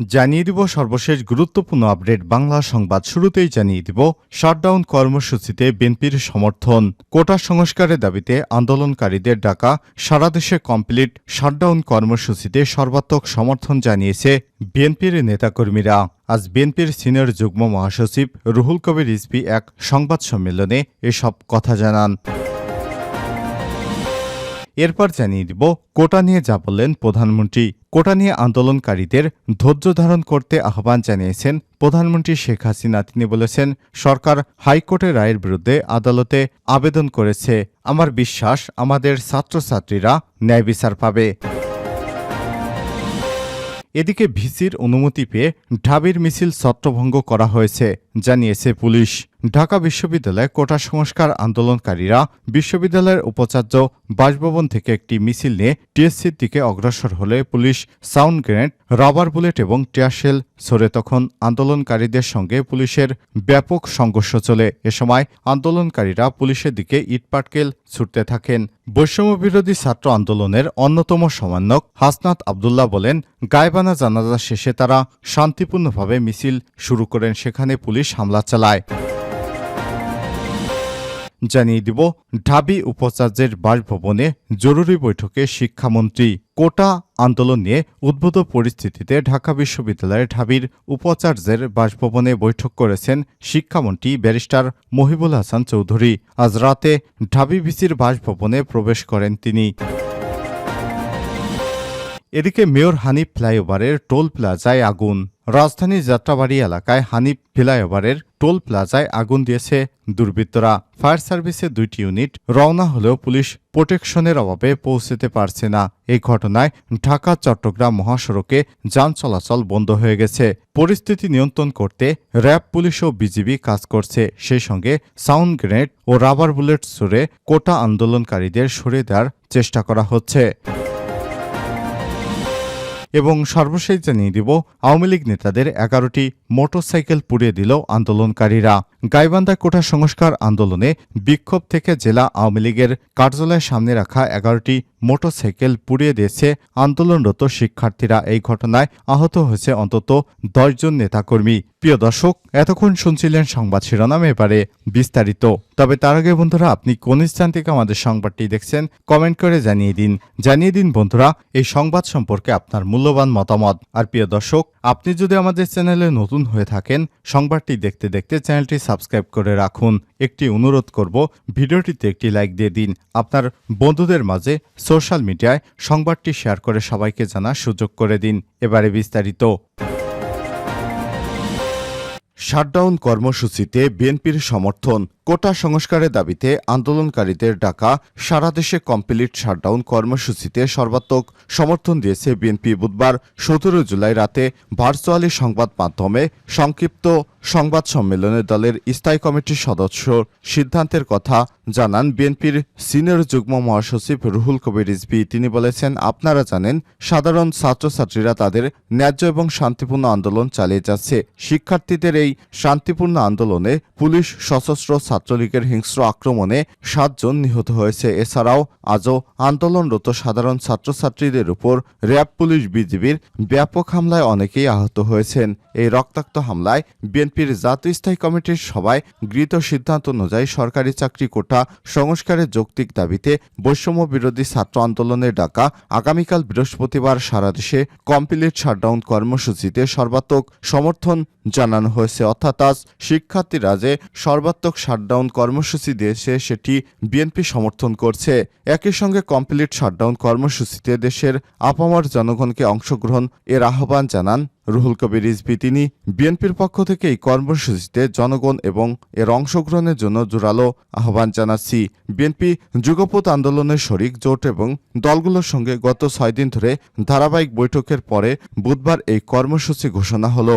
জানিয়ে দিব সর্বশেষ গুরুত্বপূর্ণ আপডেট বাংলা সংবাদ শুরুতেই জানিয়ে দিব শাটডাউন কর্মসূচিতে বিএনপির সমর্থন। কোটা সংস্কারের দাবিতে আন্দোলনকারীদের ডাকা সারা দেশে কমপ্লিট শাটডাউন কর্মসূচিতে সর্বাত্মক সমর্থন জানিয়েছে বিএনপির নেতাকর্মীরা। আজ বিএনপির সিনিয়র যুগ্ম মহাসচিব রুহুল কবির রিজভী এক সংবাদ সম্মেলনে এসব কথা জানান। এরপর জানিয়ে দিব, কোটা নিয়ে যা বললেন প্রধানমন্ত্রী। কোটা নিয়ে আন্দোলনকারীদের ধৈর্য ধারণ করতে আহ্বান জানিয়েছেন প্রধানমন্ত্রী শেখ হাসিনা। তিনি বলেছেন, সরকার হাইকোর্টের রায়ের বিরুদ্ধে আদালতে আবেদন করেছে। আমার বিশ্বাস, আমাদের ছাত্রছাত্রীরা ন্যায় বিচার পাবে। এদিকে ভিসির অনুমতি পেয়ে ঢাবির মিছিল ছত্রভঙ্গ করা হয়েছে, জানিয়েছে পুলিশ। ঢাকা বিশ্ববিদ্যালয়ে কোটা সংস্কার আন্দোলনকারীরা বিশ্ববিদ্যালয়ের উপাচার্য বাসভবন থেকে একটি মিছিল নিয়ে টিএসসির দিকে অগ্রসর হলে police sound grenade, rubber bullet এবং টিয়ারশেল ছড়ে তখন আন্দোলনকারীদের সঙ্গে পুলিশের ব্যাপক সংঘর্ষ চলে। এ সময় আন্দোলনকারীরা পুলিশের দিকে ইটপাটকেল ছুটতে থাকেন। বৈষম্য বিরোধী ছাত্র আন্দোলনের অন্যতম সমন্বয়ক হাসনাত আবদুল্লাহ বলেন, গায়বানা জানাজা শেষে তারা শান্তিপূর্ণভাবে মিছিল শুরু করেন, সেখানে পুলিশ হামলা চালায়। জানিয়ে দিব ঢাবি উপাচার্যের বাসভবনে জরুরি বৈঠকে শিক্ষামন্ত্রী কোটা আন্দোলন নিয়ে উদ্ভূত পরিস্থিতিতে ঢাকা বিশ্ববিদ্যালয়ের ঢাবির উপাচার্যের বাসভবনে বৈঠক করেছেন শিক্ষামন্ত্রী ব্যারিস্টার মহিবুল হাসান চৌধুরী। আজ রাতে ঢাবি বিসির বাসভবনে প্রবেশ করেন তিনি। এদিকে মেয়র হানিফ ফ্লাইওভারের টোল প্লাজায় আগুন। রাজধানীর যাত্রাবাড়ি এলাকায় হানিফ ফ্লাইওভারের টোল প্লাজায় আগুন দিয়েছে দুর্বৃত্তরা। ফায়ার সার্ভিসের দুইটি ইউনিট রওনা হলেও পুলিশ প্রোটেকশনের অভাবে পৌঁছতে পারছে না। এই ঘটনায় ঢাকা, চট্টগ্রাম মহাসড়কে যান চলাচল বন্ধ হয়ে গেছে। পরিস্থিতি নিয়ন্ত্রণ করতে র্যাব, পুলিশ ও বিজিবি কাজ করছে। সেই সঙ্গে সাউন্ড গ্রেনেড ও রাবার বুলেট ছুড়ে কোটা আন্দোলনকারীদের সরে দেওয়ার চেষ্টা করা হচ্ছে। এবং সর্বশেষ জানিয়ে দিব, আওয়ামী লীগ নেতাদের এগারোটি মোটরসাইকেল পুড়িয়ে দিল আন্দোলনকারীরা। গাইবান্ধা কোটা সংস্কার আন্দোলনে বিক্ষোভ থেকে জেলা আওয়ামী লীগের কার্যালয়ের সামনে রাখা এগারোটি মোটরসাইকেল পুড়িয়ে দিয়েছে আন্দোলনরত শিক্ষার্থীরা। এই ঘটনায় আহত হয়েছে অন্তত দশজন নেতাকর্মী। প্রিয় দর্শক, এতক্ষণ শুনছিলেন সংবাদ শিরোনাম এবারে বিস্তারিত। তবে তার আগে বন্ধুরা, আপনি কোন স্থান থেকে আমাদের সংবাদটি দেখছেন, কমেন্ট করে জানিয়ে দিন। জানিয়ে দিন বন্ধুরা, এই সংবাদ সম্পর্কে আপনার মূল্যবান মতামত। আর প্রিয় দর্শক, আপনি যদি আমাদের চ্যানেলে নতুন হয়ে থাকেন, সংবাদটি দেখতে দেখতে চ্যানেলটি সাবস্ক্রাইব করে রাখুন। একটি অনুরোধ করব, ভিডিওটিতে একটি লাইক দিয়ে দিন। আপনার বন্ধুদের মাঝে সোশ্যাল মিডিয়ায় সংবাদটি শেয়ার করে সবাইকে জানার সুযোগ করে দিন এবারে বিস্তারিত। শাটডাউন কর্মসূচিতে বিএনপির সমর্থন কোটা সংস্কারের দাবিতে আন্দোলনকারীদের ডাকা সারা দেশে কমপ্লিট শাটডাউন কর্মসূচিতে সর্বাত্মক সমর্থন দিয়েছে বিএনপি বুধবার সতেরো জুলাই রাতে ভার্চুয়ালি সংবাদ মাধ্যমে সংক্ষিপ্ত সংবাদ সম্মেলনে দলের স্থায়ী কমিটির সদস্য সিদ্ধান্তের কথা জানান বিএনপির সিনিয়র যুগ্ম মহাসচিব রুহুল কবির রিজভী। তিনি বলেছেন, আপনারা জানেন, সাধারণ ছাত্রছাত্রীরা তাদের ন্যায্য এবং শান্তিপূর্ণ আন্দোলন চালিয়ে যাচ্ছে। শিক্ষার্থীদের এই শান্তিপূর্ণ আন্দোলনে পুলিশ সশস্ত্র ছাত্রলীগের হিংস্র আক্রমণে সাতজন নিহত হয়েছে। এছাড়াও আজও আন্দোলনরত সাধারণ ছাত্রছাত্রীদের উপর র্যাব পুলিশ বিজিবির ব্যাপক হামলায় অনেকেই আহত হয়েছেন। এই রক্তাক্ত হামলায় বিএনপির জাতীয় স্থায়ী কমিটির সভায় গৃহীত সিদ্ধান্ত অনুযায়ী সরকারি চাকরি কোটা সংস্কারের যৌক্তিক দাবিতে বৈষম্য বিরোধী ছাত্র আন্দোলনের ডাকা আগামীকাল বৃহস্পতিবার সারা দেশে কমপ্লিট শাটডাউন কর্মসূচিতে সর্বাত্মক সমর্থন জানানো হয়েছে। অর্থাৎ আজ শিক্ষার্থীরা যে সর্বাত্মক শাটডাউন কর্মসূচি দিয়েছে সেটি বিএনপি সমর্থন করছে। একই সঙ্গে কমপ্লিট শাটডাউন কর্মসূচিতে দেশের আপামর জনগণকে অংশগ্রহণ এর আহ্বান জানান রুহুল কবির রিজভী। তিনি বিএনপির পক্ষ থেকে এই কর্মসূচিতে জনগণ এবং এর অংশগ্রহণের জন্য জোরালো আহ্বান জানাচ্ছি। বিএনপি যুগপথ আন্দোলনের শরিক, জোট এবং দলগুলোর সঙ্গে গত ছয় দিন ধরে ধারাবাহিক বৈঠকের পরে বুধবার এই কর্মসূচি ঘোষণা হলো।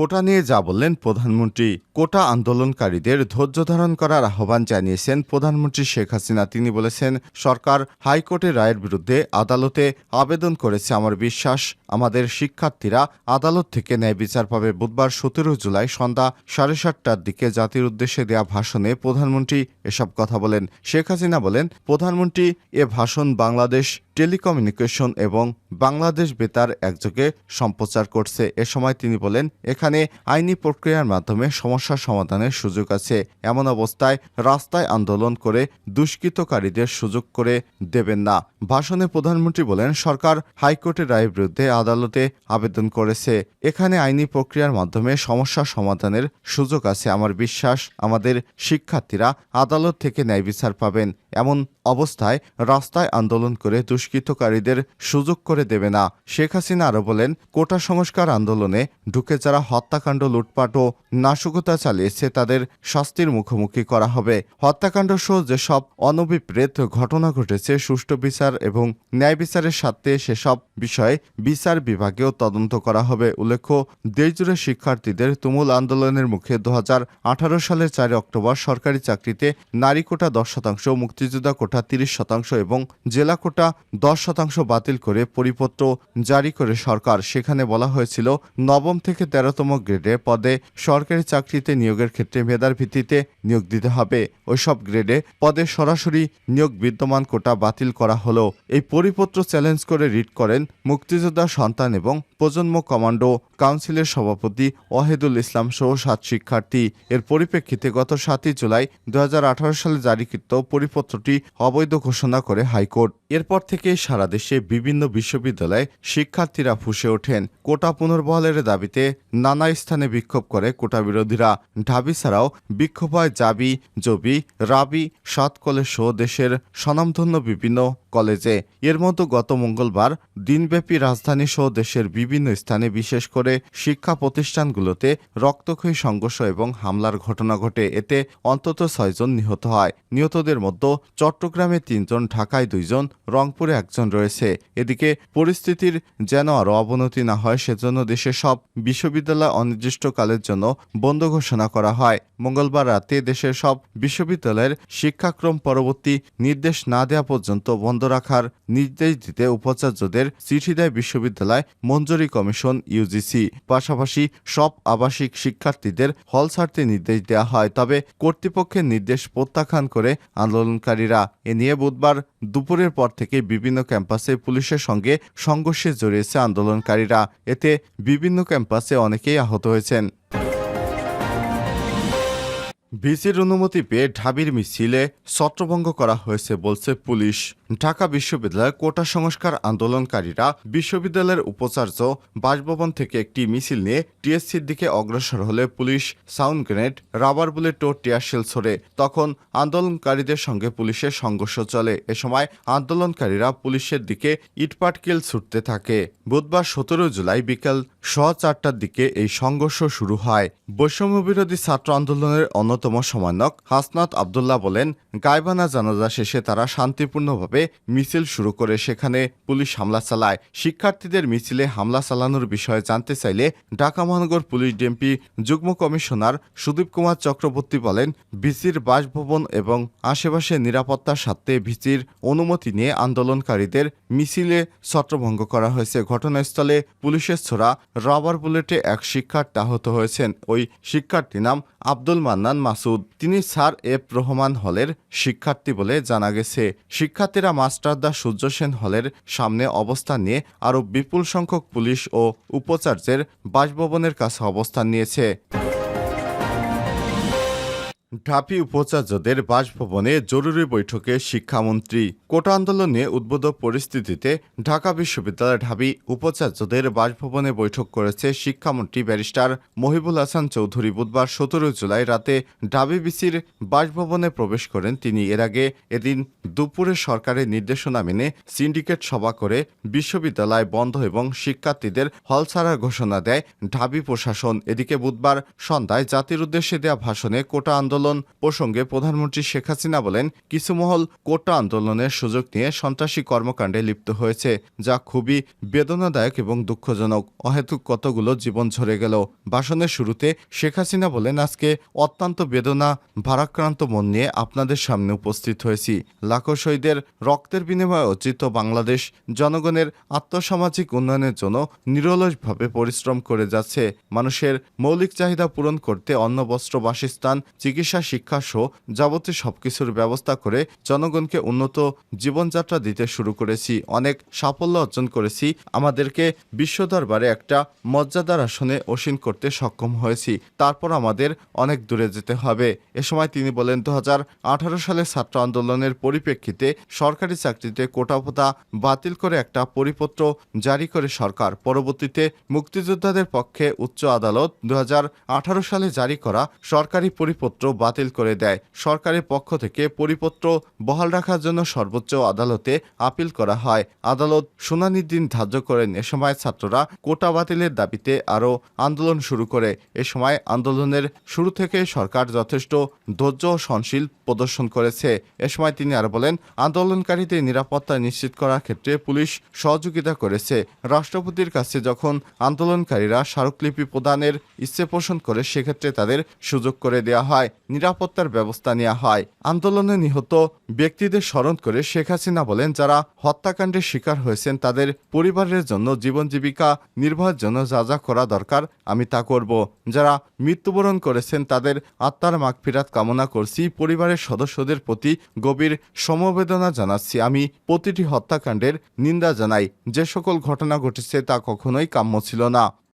কোটা নিয়ে যা বললেন প্রধানমন্ত্রী, কোটা আন্দোলনকারীদের ধৈর্য ধারণ করার আহ্বান জানিয়েছেন প্রধানমন্ত্রী শেখ হাসিনা। তিনি বলেছেন, সরকার হাইকোর্টের রায়ের বিরুদ্ধে আদালতে আবেদন করেছে আমার বিশ্বাস, আমাদের শিক্ষার্থীরা আদালত থেকে ন্যায় বিচার পাবে। বুধবার সতেরো জুলাই সন্ধ্যা সাড়ে সাতটার দিকে জাতির উদ্দেশ্যে দেয়া ভাষণে প্রধানমন্ত্রী এসব কথা বলেন। শেখ হাসিনা বলেন, প্রধানমন্ত্রী, এ ভাষণ বাংলাদেশ টেলিকমিউনিকেশন এবং বাংলাদেশ বেতার একযোগে সম্প্রচার করছে। এ সময় তিনি বলেন, এখানে আইনি প্রক্রিয়ার মাধ্যমে সমস্যা সমাধানের সুযোগ আছে। এমন অবস্থায় রাস্তায় আন্দোলন করে দুষ্কৃতকারীদের সুযোগ করে দেবেন না। ভাষণে প্রধানমন্ত্রী বলেন, সরকার হাইকোর্টের রায়ের বিরুদ্ধে আদালতে আবেদন করেছে। এখানে আইনি প্রক্রিয়ার মাধ্যমে সমস্যা সমাধানের সুযোগ আছে। আমার বিশ্বাস, আমাদের শিক্ষার্থীরা আদালত থেকে ন্যায় বিচার পাবেন। এমন অবস্থায় রাস্তায় আন্দোলন করে দুষ্কৃতকারীদের সুযোগ করে দেবে না। শেখ হাসিনা আরও বলেন, কোটা সংস্কার আন্দোলনে ঢুকে যারা হত্যাকাণ্ড, লুটপাট ও নাশকতা চালিয়েছে, তাদের শাস্তির মুখোমুখি করা হবে। হত্যাকাণ্ড সহ যেসব অনভিপ্রেত ঘটনা ঘটেছে, সুষ্ঠু বিচার এবং ন্যায় বিচারের সাথে সেসব বিষয়ে বিচার বিভাগেও তদন্ত করা হবে। উল্লেখ্য, দেশজুড়ে শিক্ষার্থীদের তুমুল আন্দোলনের মুখে দু হাজার আঠারো সালের চারই অক্টোবর সরকারি চাকরিতে নারী কোটা দশ শতাংশ মুক্তিযোদ্ধা কোটা তিরিশ শতাংশ এবং জেলা কোটা দশ শতাংশ বাতিল করে পরিপত্র জারি করে সরকার। সেখানে বলা হয়েছিল, নবম থেকে তেরোতম গ্রেডে পদে সরকারি চাকরিতে নিয়োগের ক্ষেত্রে মেধার ভিত্তিতে নিয়োগ দিতে হবে। ওইসব গ্রেডে পদে সরাসরি নিয়োগ বিদ্যমান কোটা বাতিল করা হলো। এই পরিপত্র চ্যালেঞ্জ করে রিট করেন মুক্তিযোদ্ধা সন্তান এবং প্রজন্ম কমান্ডো কাউন্সিলের সভাপতি ওয়াহিদুল ইসলাম সহ সাত শিক্ষার্থী। এর পরিপ্রেক্ষিতে গত সাতই জুলাই দু হাজার আঠারো সালে জারিকৃত পরিপত্রটি অবৈধ ঘোষণা করে হাইকোর্ট। এরপর থেকে সারা দেশে বিভিন্ন বিশ্ববিদ্যালয়ে শিক্ষার্থীরা ফুসে ওঠেন। কোটা পুনর্বহালের দাবিতে নানা স্থানে বিক্ষোভ করে কোটা বিরোধীরা। ঢাবি ছাড়াও বিক্ষোভ হয় জাবি, জবি, রাবি সাত কলেজ সহ দেশের স্বনামধন্য বিভিন্ন কলেজে। এর মতো গত মঙ্গলবার দিনব্যাপী রাজধানী সহ দেশের বিভিন্ন স্থানে বিশেষ করে শিক্ষা প্রতিষ্ঠানগুলোতে রক্তক্ষয়ী সংঘর্ষ এবং হামলার ঘটনা ঘটে। এতে অন্তত ছয়জন নিহত হয়। নিহতদের মধ্যে চট্টগ্রামে তিনজন ঢাকায় দুইজন রংপুরে একজন রয়েছে। এদিকে পরিস্থিতির যেন আরও অবনতি না হয়, সেজন্য দেশের সব বিশ্ববিদ্যালয় অনির্দিষ্টকালের জন্য বন্ধ ঘোষণা করা হয়। মঙ্গলবার রাতে দেশের সব বিশ্ববিদ্যালয়ের শিক্ষাক্রম পরবর্তী নির্দেশ না দেওয়া পর্যন্ত বন্ধ রাখার নির্দেশ দিতে উপাচার্যদের চিঠি দেয় বিশ্ববিদ্যালয় মঞ্জুরি কমিশন ইউজিসি পাশাপাশি সব আবাসিক শিক্ষার্থীদের হল ছাড়তে নির্দেশ দেওয়া হয়, তবে কর্তৃপক্ষের নির্দেশ প্রত্যাখ্যান করে আন্দোলনকারীরা। এ নিয়ে বুধবার দুপুরের পর থেকে বিভিন্ন ক্যাম্পাসে পুলিশের সঙ্গে সংঘর্ষে জড়িয়েছে আন্দোলনকারীরা। এতে বিভিন্ন ক্যাম্পাসে অনেকেই আহত হয়েছেন। ভিসির অনুমতি পেয়ে ঢাবির মিছিলে ছত্রভঙ্গ করা হয়েছে বলছে পুলিশ। ঢাকা বিশ্ববিদ্যালয় কোটা সংস্কার আন্দোলনকারীরা বিশ্ববিদ্যালয়ের উপাচার্য বাসভবন থেকে একটি মিছিল নিয়ে টিএসসির দিকে অগ্রসর হলে police sound grenade, rubber bullet ও টিয়ারশেল ছোড়ে। তখন আন্দোলনকারীদের সঙ্গে পুলিশের সংঘর্ষ চলে। এ সময় আন্দোলনকারীরা পুলিশের দিকে ইটপাটকেল ছুটতে থাকে। বুধবার সতেরো জুলাই বিকেল স চারটার দিকে এই সংঘর্ষ শুরু হয়। বৈষম্য বিরোধী ছাত্র আন্দোলনের অন্যতম সমন্বয়ক হাসনাত আবদুল্লাহ বলেন গায়বানা জানাজা শেষে তারা শান্তিপূর্ণভাবে মিছিল শুরু করে সেখানে পুলিশ হামলা চালায়। শিক্ষার্থীদের মিছিলে হামলা চালানোর বিষয়ে জানতে চাইলে ঢাকা মহানগর পুলিশ ডিএমপি যুগ্ম কমিশনার সুদীপ কুমার চক্রবর্তী বলেন, ভিসির বাসভবন এবং আশেপাশে নিরাপত্তার স্বার্থে ভিসির অনুমতি নিয়ে আন্দোলনকারীদের মিছিলে ছত্রভঙ্গ করা হয়েছে। ঘটনাস্থলে পুলিশের ছোড়া রাবার বুলেটে এক শিক্ষার্থী আহত হয়েছেন। ওই শিক্ষার্থী নাম আব্দুল মান্নান মাসুদ, তিনি স্যার এফ রহমান হলের শিক্ষার্থী বলে জানা গেছে। শিক্ষার্থীরা মাস্টারদা সূর্য সেন হলের সামনে অবস্থান নিয়ে আরও বিপুল সংখ্যক পুলিশ ও উপাচার্যের বাসভবনের কাছে অবস্থান নিয়েছে। ঢাপি উপাচার্যদের বাসভবনে জরুরি বৈঠকে শিক্ষামন্ত্রী। কোটা আন্দোলনে উদ্বোধক পরিস্থিতিতে ঢাকা বিশ্ববিদ্যালয় ঢাবি উপাচার্যদের বাসভবনে বৈঠক করেছে শিক্ষামন্ত্রী ব্যারিস্টার মহিবুল হাসান চৌধুরী বুধবার সতেরো জুলাই রাতে ঢাবি বিসির বাসভবনে প্রবেশ করেন। তিনি এর আগে এদিন দুপুরে সরকারের নির্দেশনা মেনে সিন্ডিকেট সভা করে বিশ্ববিদ্যালয় বন্ধ এবং শিক্ষার্থীদের হল ছাড়ার ঘোষণা দেয় ঢাবি প্রশাসন। এদিকে বুধবার সন্ধ্যায় জাতির উদ্দেশ্যে দেওয়া ভাষণে কোটা আন্দোলন আন্দোলন প্রসঙ্গে প্রধানমন্ত্রী শেখ হাসিনা বলেন, কিছু মহল কোটা আন্দোলনের সুযোগ নিয়ে সন্ত্রাসী কর্মকাণ্ডে লিপ্ত হয়েছে, যা খুবই বেদনাদায়ক এবং দুঃখজনক। অহেতুক কতগুলো জীবন ঝরে গেল। ভাষণের শুরুতে শেখ হাসিনা বলেন, আজকে অত্যন্ত বেদনা, ভারাক্রান্ত মন নিয়ে আপনাদের সামনে উপস্থিত হয়েছি। লাখো শহীদের রক্তের বিনিময়ে অর্জিত বাংলাদেশ জনগণের আত্মসামাজিক উন্নয়নের জন্য নিরলসভাবে পরিশ্রম করে যাচ্ছে। মানুষের মৌলিক চাহিদা পূরণ করতে অন্ন বস্ত্র বাসস্থান, চিকিৎসা শিক্ষা সহ যাবতীয় সবকিছুর ব্যবস্থা করে জনগণকে উন্নত জীবনযাত্রা দিতে শুরু করেছি। অনেক সাফল্য অর্জন করেছি। আমাদেরকে বিশ্ব দরবারে একটা মর্যাদার আসনে অসীন করতে সক্ষম হয়েছি। তারপর আমাদের অনেক দূরে যেতে হবে। এ সময় তিনি বলেন দু হাজার আঠারো সালে ছাত্র আন্দোলনের পরিপ্রেক্ষিতে সরকারি চাকরিতে কোটাপোতা বাতিল করে একটা পরিপত্র জারি করে সরকার। পরবর্তীতে মুক্তিযোদ্ধাদের পক্ষে উচ্চ আদালত দু হাজার আঠারো সালে জারি করা সরকারি পরিপত্র বাতিল করে দেয়। সরকারের পক্ষ থেকে পরিপত্র বহাল রাখার জন্য সর্বোচ্চ আদালতে আপিল করা হয়। আদালত শুনানির দিন ধার্য করেন। এ সময় ছাত্ররা কোটা বাতিলের দাবিতে আরও আন্দোলন শুরু করে। এ সময় আন্দোলনের শুরু থেকে সরকার যথেষ্ট ধৈর্য সহনশীল প্রদর্শন করেছে। এ সময় তিনি আর বলেন, আন্দোলনকারীদের নিরাপত্তা নিশ্চিত করার ক্ষেত্রে পুলিশ সহযোগিতা করেছে। রাষ্ট্রপতির কাছে যখন আন্দোলনকারীরা স্মারকলিপি প্রদানের ইচ্ছে পোষণ করে, সেক্ষেত্রে তাদের সুযোগ করে দেওয়া হয়। নিরাপত্তার ব্যবস্থা নেওয়া হয়। আন্দোলনে নিহত ব্যক্তিদের স্মরণ করে শেখ হাসিনা বলেন, যারা হত্যাকাণ্ডের শিকার হয়েছেন, তাদের পরিবারের জন্য জীবন জীবিকা নির্বাহের জন্য যা যা করা দরকার, আমি তা করব। যারা মৃত্যুবরণ করেছেন, তাদের আত্মার মাগফিরাত কামনা করছি। পরিবারের সদস্যদের প্রতি গভীর সমবেদনা জানাচ্ছি। আমি প্রতিটি হত্যাকাণ্ডের নিন্দা জানাই। যে সকল ঘটনা ঘটেছে, তা কখনোই কাম্য ছিল না।